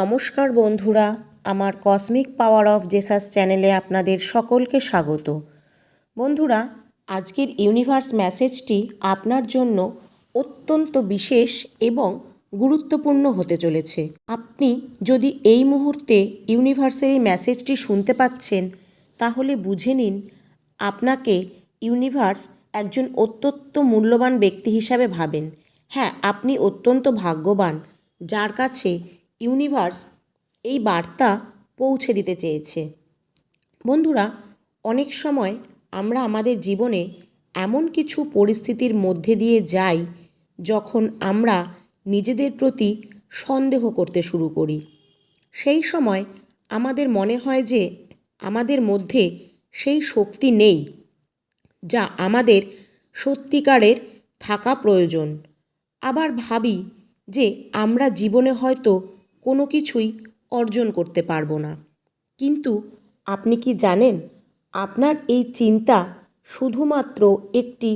নমস্কার বন্ধুরা, আমার কসমিক পাওয়ার অফ জেসাস চ্যানেলে আপনাদের সকলকে স্বাগত। বন্ধুরা, আজকের ইউনিভার্স মেসেজটি আপনার জন্য অত্যন্ত বিশেষ এবং গুরুত্বপূর্ণ হতে চলেছে। আপনি যদি এই মুহূর্তে ইউনিভার্সের এই মেসেজটি শুনতে পাচ্ছেন, তাহলে বুঝে নিন, আপনাকে ইউনিভার্স একজন অত্যন্ত মূল্যবান ব্যক্তি হিসাবে ভাবেন। হ্যাঁ আপনি অত্যন্ত ভাগ্যবান। যার কাছে ইউনিভার্স এই বার্তা পৌঁছে দিতে চেয়েছে। বন্ধুরা, অনেক সময় আমরা আমাদের জীবনে এমন কিছু পরিস্থিতির মধ্যে দিয়ে যাই যখন আমরা নিজেদের প্রতি সন্দেহ করতে শুরু করি। সেই সময় আমাদের মনে হয় যে আমাদের মধ্যে সেই শক্তি নেই যা আমাদের সত্যিকারের থাকা প্রয়োজন। আবার ভাবি যে আমরা জীবনে হয়তো কোনো কিছুই অর্জন করতে পারব না। কিন্তু আপনি কি জানেন, আপনার এই চিন্তা শুধুমাত্র একটি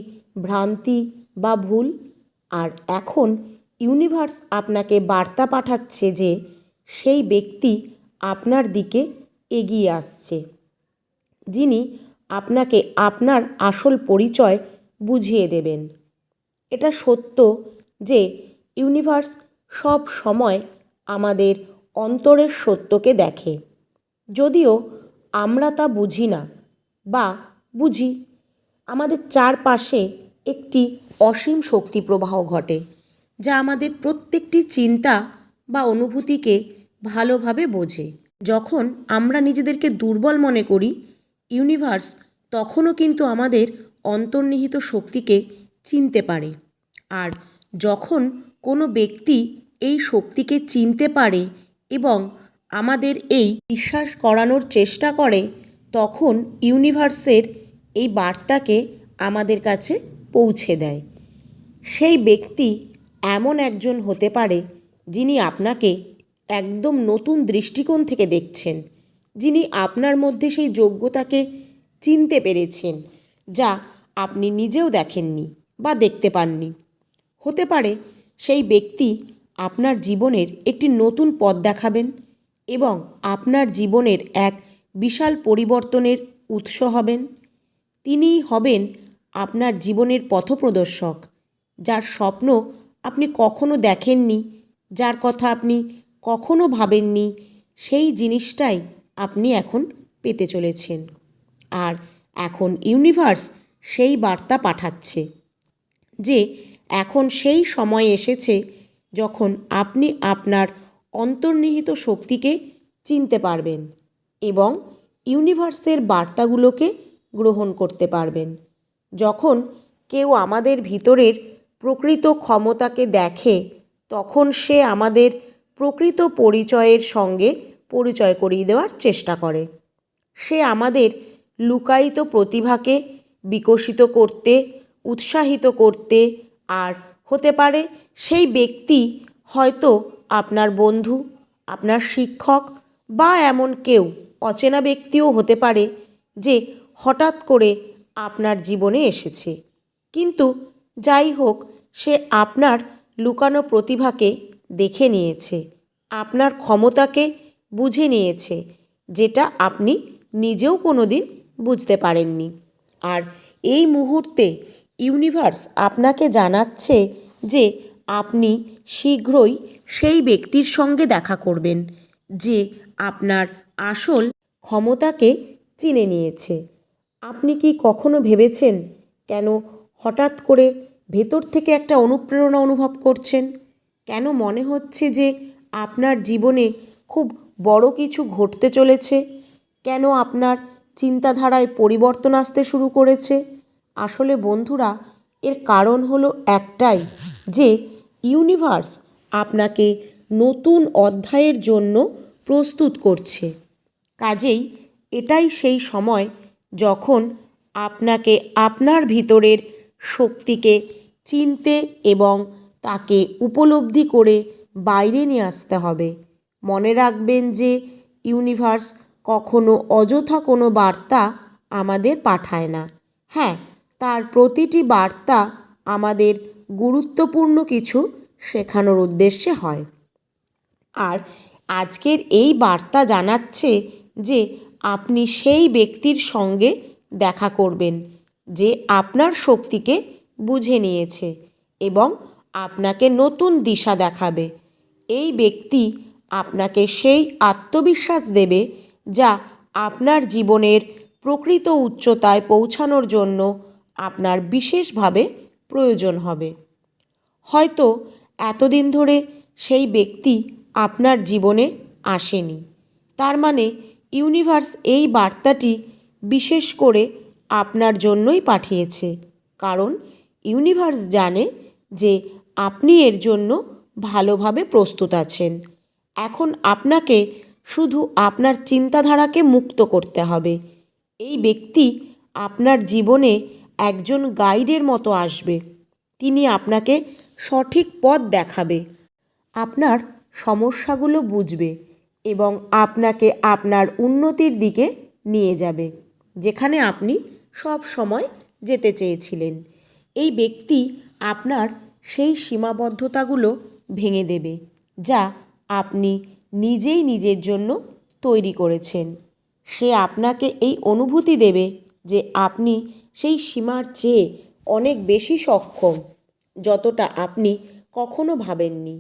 ভ্রান্তি বা ভুল? আর এখন ইউনিভার্স আপনাকে বার্তা পাঠাচ্ছে যে সেই ব্যক্তি আপনার দিকে এগিয়ে আসছে, যিনি আপনাকে আপনার আসল পরিচয় বুঝিয়ে দেবেন। এটা সত্য যে ইউনিভার্স সব সময় আমাদের অন্তরের সত্যকে দেখে। যদিও আমরা তা বুঝি না বা বুঝি, আমাদের চারপাশে একটি অসীম শক্তি প্রবাহ ঘটে, যা আমাদের প্রত্যেকটি চিন্তা বা অনুভূতিকে ভালোভাবে বোঝে। যখন আমরা নিজেদেরকে দুর্বল মনে করি, ইউনিভার্স তখনও কিন্তু আমাদের অন্তর্নিহিত শক্তিকে চিনতে পারে। আর যখন কোনো ব্যক্তি এই শক্তিকে চিনতে পারে এবং আমাদের এই বিশ্বাস করানোর চেষ্টা করে, তখন ইউনিভার্সের এই বার্তাকে আমাদের কাছে পৌঁছে দেয়। সেই ব্যক্তি এমন একজন হতে পারে, যিনি আপনাকে একদম নতুন দৃষ্টিকোণ থেকে দেখছেন, যিনি আপনার মধ্যে সেই যোগ্যতাকে চিনতে পেরেছেন, যা আপনি নিজেও দেখেননি বা দেখতে পাননি। হতে পারে, সেই ব্যক্তি আপনার জীবনের একটি নতুন পথ দেখাবেন এবং আপনার জীবনের এক বিশাল পরিবর্তনের উৎস হবেন। তিনিই হবেন আপনার জীবনের পথপ্রদর্শক, যার স্বপ্ন আপনি কখনো দেখেননি, যার কথা আপনি কখনো ভাবেননি, সেই জিনিসটাই আপনি এখন পেতে চলেছেন। আর এখন ইউনিভার্স সেই বার্তা পাঠাচ্ছে যে এখন সেই সময় এসেছে যখন আপনি আপনার অন্তর্নিহিত শক্তিকে চিনতে পারবেন এবং ইউনিভার্সের বার্তাগুলোকে গ্রহণ করতে পারবেন। যখন কেউ আমাদের ভিতরের প্রকৃত ক্ষমতাকে দেখে, তখন সে আমাদের প্রকৃত পরিচয়ের সঙ্গে পরিচয় করিয়ে দেওয়ার চেষ্টা করে। সে আমাদের লুকায়িত প্রতিভাকে বিকশিত করতে, উৎসাহিত করতে আর হতে পারে, সেই ব্যক্তি হয়তো আপনার বন্ধু, আপনার শিক্ষক বা এমন কেউ অচেনা ব্যক্তিও হতে পারে যে হঠাৎ করে আপনার জীবনে এসেছে। কিন্তু যাই হোক, সে আপনার লুকানো প্রতিভাকে দেখে নিয়েছে, আপনার ক্ষমতাকে বুঝে নিয়েছে, যেটা আপনি নিজেও কোনো দিন বুঝতে পারেননি। আর এই মুহূর্তে ইউনিভার্স আপনাকে জানাচ্ছে যে আপনি শীঘ্রই সেই ব্যক্তির সঙ্গে দেখা করবেন, যে আপনার আসল ক্ষমতাকে চিনে নিয়েছে। আপনি কি কখনো ভেবেছেন কেন হঠাৎ করে ভেতর থেকে একটা অনুপ্রেরণা অনুভব করছেন? কেন মনে হচ্ছে যে আপনার জীবনে খুব বড় কিছু ঘটতে চলেছে? কেন আপনার চিন্তাধারায় পরিবর্তন আসতে শুরু করেছে? আসলে বন্ধুরা, এর কারণ হলো একটাই যে ইউনিভার্স আপনাকে নতুন অধ্যায়ের জন্য প্রস্তুত করছে। কাজেই এটাই সেই সময় যখন আপনাকে আপনার ভিতরের শক্তিকে চিনতে এবং তাকে উপলব্ধি করে বাইরে নিয়ে আসতে হবে। মনে রাখবেন যে ইউনিভার্স কখনো অযথা কোনো বার্তা আমাদের পাঠায় না। হ্যাঁ তার প্রতিটি বার্তা আমাদের গুরুত্বপূর্ণ কিছু শেখানোর উদ্দেশ্যে হয়। আর আজকের এই বার্তা জানাচ্ছে যে আপনি সেই ব্যক্তির সঙ্গে দেখা করবেন যে আপনার শক্তিকে বুঝে নিয়েছে এবং আপনাকে নতুন দিশা দেখাবে। এই ব্যক্তি আপনাকে সেই আত্মবিশ্বাস দেবে যা আপনার জীবনের প্রকৃত উচ্চতায় পৌঁছানোর জন্য আপনার বিশেষভাবে প্রয়োজন হবে। হয়তো এতদিন ধরে সেই ব্যক্তি আপনার জীবনে আসেনি। তার মানে ইউনিভার্স এই বার্তাটি বিশেষ করে আপনার জন্যই পাঠিয়েছে। কারণ ইউনিভার্স জানে যে আপনি এর জন্য ভালোভাবে প্রস্তুত আছেন। এখন আপনাকে শুধু আপনার চিন্তাধারাকে মুক্ত করতে হবে। এই ব্যক্তি আপনার জীবনে একজন গাইডের মতো আসবে। তিনি আপনাকে সঠিক পথ দেখাবে। আপনার সমস্যাগুলো বুঝবে এবং আপনাকে আপনার উন্নতির দিকে নিয়ে যাবে, যেখানে আপনি সব সময় যেতে চেয়েছিলেন। এই ব্যক্তি আপনার সেই সীমাবদ্ধতাগুলো ভেঙে দেবে, যা আপনি নিজেই নিজের জন্য তৈরি করেছেন। সে আপনাকে এই অনুভূতি দেবে যে আপনি সেই সীমার চেয়ে অনেক বেশি সক্ষম, যতটা আপনি কখনো ভাবেননি।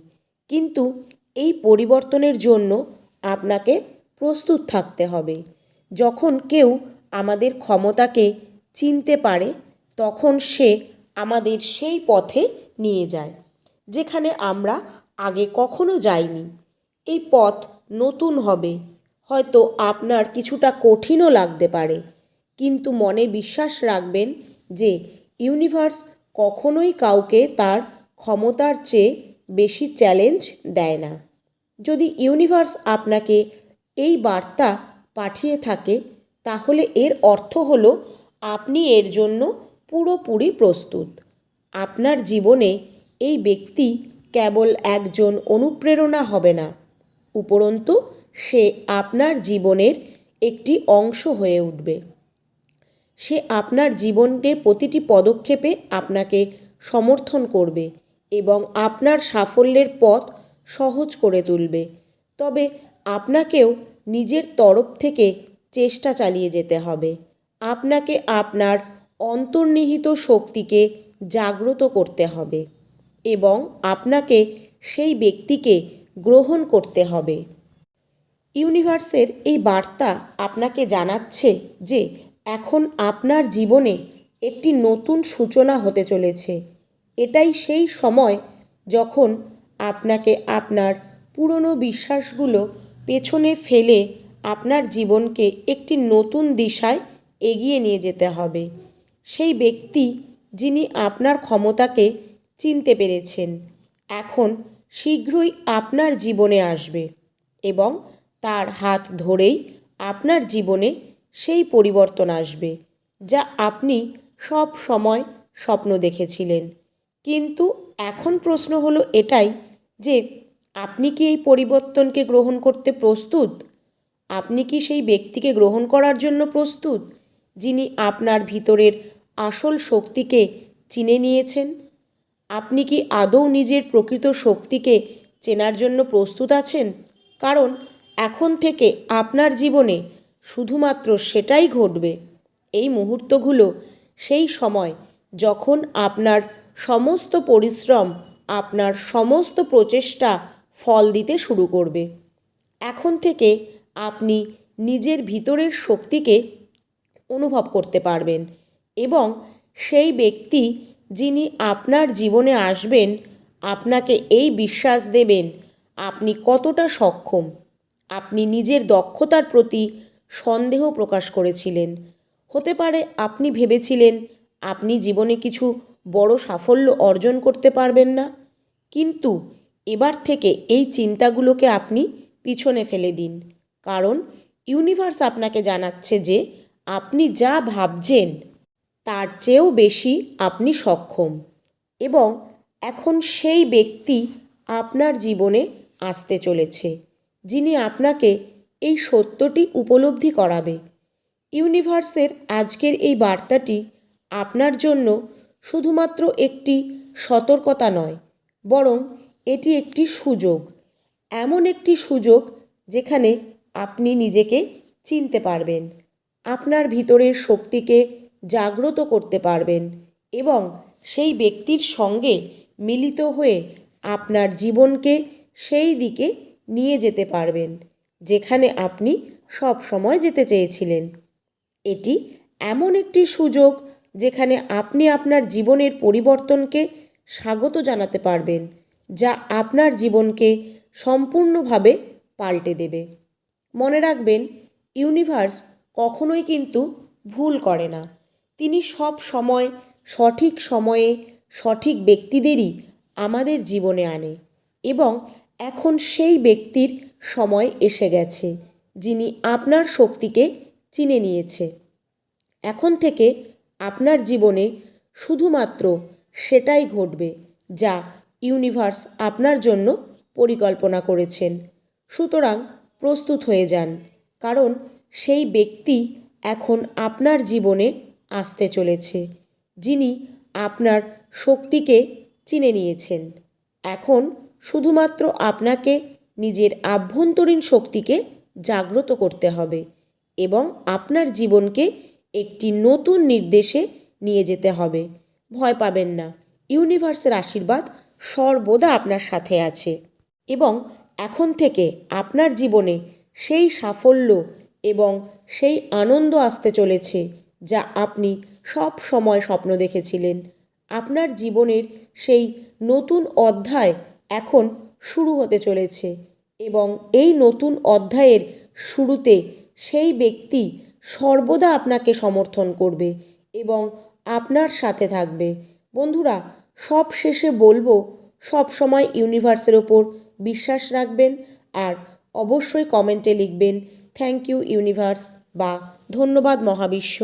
কিন্তু এই পরিবর্তনের জন্য আপনাকে প্রস্তুত থাকতে হবে। যখন কেউ আমাদের ক্ষমতাকে চিনতে পারে, তখন সে আমাদের সেই পথে নিয়ে যায়, যেখানে আমরা আগে কখনো যাইনি। এই পথ নতুন হবে। হয়তো আপনার কিছুটা কঠিনও লাগতে পারে। কিন্তু মনে বিশ্বাস রাখবেন যে ইউনিভার্স কখনোই কাউকে তার ক্ষমতার চেয়ে বেশি চ্যালেঞ্জ দেয় না। যদি ইউনিভার্স আপনাকে এই বার্তা পাঠিয়ে থাকে, তাহলে এর অর্থ হল আপনি এর জন্য পুরোপুরি প্রস্তুত। আপনার জীবনে এই ব্যক্তি কেবল একজন অনুপ্রেরণা হবে না, উপরন্তু সে আপনার জীবনের একটি অংশ হয়ে উঠবে। সে আপনার জীবনের প্রতিটি পদক্ষেপে আপনাকে সমর্থন করবে এবং আপনার সাফল্যের পথ সহজ করে তুলবে। তবে আপনাকেও নিজের তরফ থেকে চেষ্টা চালিয়ে যেতে হবে। আপনাকে আপনার অন্তর্নিহিত শক্তিকে জাগ্রত করতে হবে এবং আপনাকে সেই ব্যক্তিকে গ্রহণ করতে হবে। ইউনিভার্সের এই বার্তা আপনাকে জানাচ্ছে যে এখন আপনার জীবনে একটি নতুন সূচনা হতে চলেছে। এটাই সেই সময় যখন আপনাকে আপনার পুরনো বিশ্বাসগুলো পেছনে ফেলে আপনার জীবনকে একটি নতুন দিশায় এগিয়ে নিয়ে যেতে হবে। সেই ব্যক্তি যিনি আপনার ক্ষমতাকে চিনতে পেরেছেন, এখন শীঘ্রই আপনার জীবনে আসবে এবং তার হাত ধরেই আপনার জীবনে সেই পরিবর্তন আসবে, যা আপনি সব সময় স্বপ্ন দেখেছিলেন। কিন্তু এখন প্রশ্ন হলো এটাই যে, আপনি কি এই পরিবর্তনকে গ্রহণ করতে প্রস্তুত? আপনি কি সেই ব্যক্তিকে গ্রহণ করার জন্য প্রস্তুত, যিনি আপনার ভিতরের আসল শক্তিকে চিনে নিয়েছেন? আপনি কি আদৌ নিজের প্রকৃত শক্তিকে চেনার জন্য প্রস্তুত আছেন? কারণ এখন থেকে আপনার জীবনে শুধুমাত্র সেটাই ঘটবে। এই মুহূর্তগুলো সেই সময় যখন আপনার সমস্ত পরিশ্রম, আপনার সমস্ত প্রচেষ্টা ফল দিতে শুরু করবে। এখন থেকে আপনি নিজের ভিতরের শক্তিকে অনুভব করতে পারবেন এবং সেই ব্যক্তি যিনি আপনার জীবনে আসবেন, আপনাকে এই বিশ্বাস দেবেন, আপনি কতটা সক্ষম। আপনি নিজের দক্ষতার প্রতি সন্দেহ প্রকাশ করেছিলেন। হতে পারে আপনি ভেবেছিলেন আপনি জীবনে কিছু বড় সাফল্য অর্জন করতে পারবেন না, কিন্তু এবার থেকে এই চিন্তাগুলোকে আপনি পিছনে ফেলে দিন। কারণ ইউনিভার্স আপনাকে জানাচ্ছে যে আপনি যা ভাবছেন তার চেয়েও বেশি আপনি সক্ষম এবং এখন সেই ব্যক্তি আপনার জীবনে আসতে চলেছে, যিনি আপনাকে এই সত্যটি উপলব্ধি করাবে। ইউনিভার্সের আজকের এই বার্তাটি আপনার জন্য শুধুমাত্র একটি সতর্কতা নয়, বরং এটি একটি সুযোগ। এমন একটি সুযোগ যেখানে আপনি নিজেকে চিনতে পারবেন, আপনার ভিতরের শক্তিকে জাগ্রত করতে পারবেন এবং সেই ব্যক্তির সঙ্গে মিলিত হয়ে আপনার জীবনকে সেই দিকে নিয়ে যেতে পারবেন। যেখানে আপনি সব সময় যেতে চেয়েছিলেন। এটি এমন একটি সুযোগ যেখানে আপনি আপনার জীবনের পরিবর্তনকে স্বাগত জানাতে পারবেন, যা আপনার জীবনকে সম্পূর্ণভাবে পাল্টে দেবে। মনে রাখবেন, ইউনিভার্স কখনোই কিন্তু ভুল করে না। তিনি সব সময় সঠিক সময়ে সঠিক ব্যক্তিদেরই আমাদের জীবনে আনে এবং এখন সেই ব্যক্তির সময় এসে গেছে, যিনি আপনার শক্তিকে চিনে নিয়েছে। এখন থেকে আপনার জীবনে শুধুমাত্র সেটাই ঘটবে যা ইউনিভার্স আপনার জন্য পরিকল্পনা করেছেন। সুতরাং প্রস্তুত হয়ে যান, কারণ সেই ব্যক্তি এখন আপনার জীবনে আসতে চলেছে, যিনি আপনার শক্তিকে চিনে নিয়েছেন। এখন শুধুমাত্র আপনাকে নিজের আভ্যন্তরীণ শক্তিকে জাগ্রত করতে হবে এবং আপনার জীবনকে একটি নতুন নির্দেশে নিয়ে যেতে হবে। ভয় পাবেন না। ইউনিভার্সের আশীর্বাদ সর্বদা আপনার সাথে আছে এবং এখন থেকে আপনার জীবনে সেই সাফল্য এবং সেই আনন্দ আসতে চলেছে যা আপনি সব সময় স্বপ্ন দেখেছিলেন। আপনার জীবনের সেই নতুন অধ্যায় এখন শুরু হতে চলেছে। এবং এই নতুন অধ্যায়ের শুরুতে সেই ব্যক্তি সর্বদা আপনাকে সমর্থন করবে এবং আপনার সাথে থাকবে। বন্ধুরা, সব শেষে বলব, সব সময় ইউনিভার্সের ওপর বিশ্বাস রাখবেন আর অবশ্যই কমেন্টে লিখবেন থ্যাংক ইউ ইউনিভার্স বা ধন্যবাদ মহাবিশ্ব